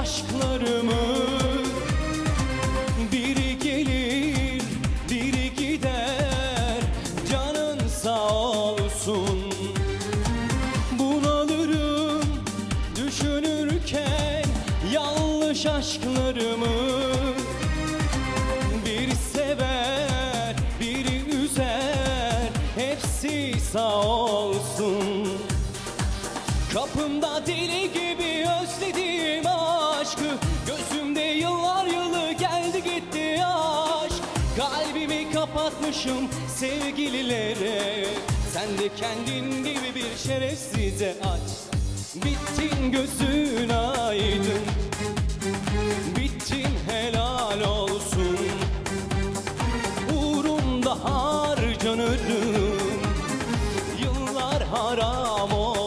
aşklarımı. Biri gelir, biri gider Canın sağ olsun. Bunalırım düşünürken Yanlış aşklarımı. Biri sever, biri üzer Hepsi sağ olsun. Kapımda deli gibi özlediğim ağ kapatmışım sevgililere. Sen de kendin gibi bir şerefsize aç. Bittin gözün aydın. Bittin helal olsun. Uğrunda harcanırım. Yıllar haram olsun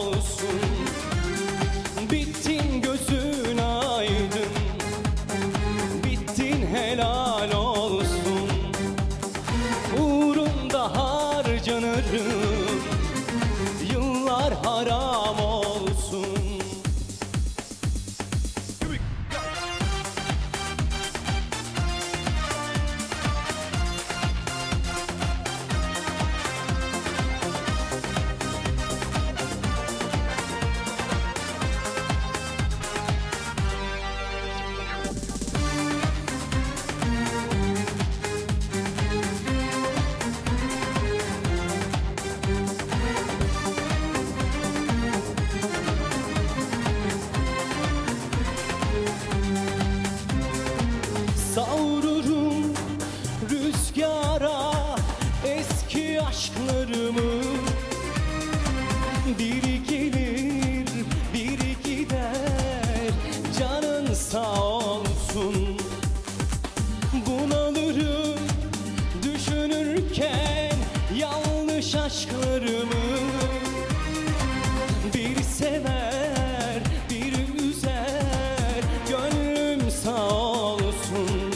yanlış aşklarımı bir sever, bir üzer, gönlüm sağ olsun.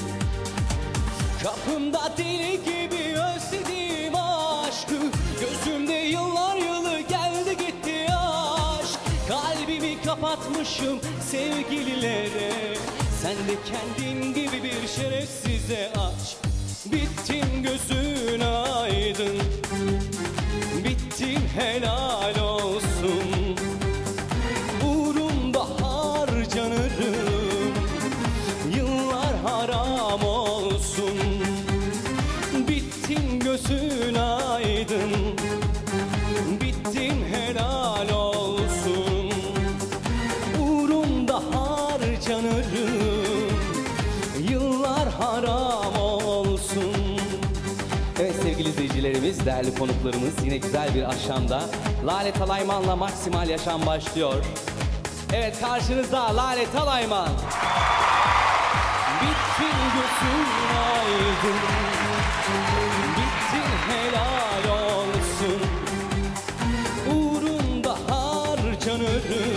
Kapımda deli gibi özlediğim aşkı, gözümde yıllar yılı geldi gitti aşk. Kalbimi kapatmışım sevgililere, sen de kendin helal olsun. Uğrunda harcanırım. Yıllar haram olsun izleyicilerimiz, değerli konuklarımız yine güzel bir akşamda Lale Talayman'la Maksimal Yaşam başlıyor. Evet karşınızda Lale Talayman. Bittin gözün aydın, bittin helal olsun. Uğrunda harcanırım,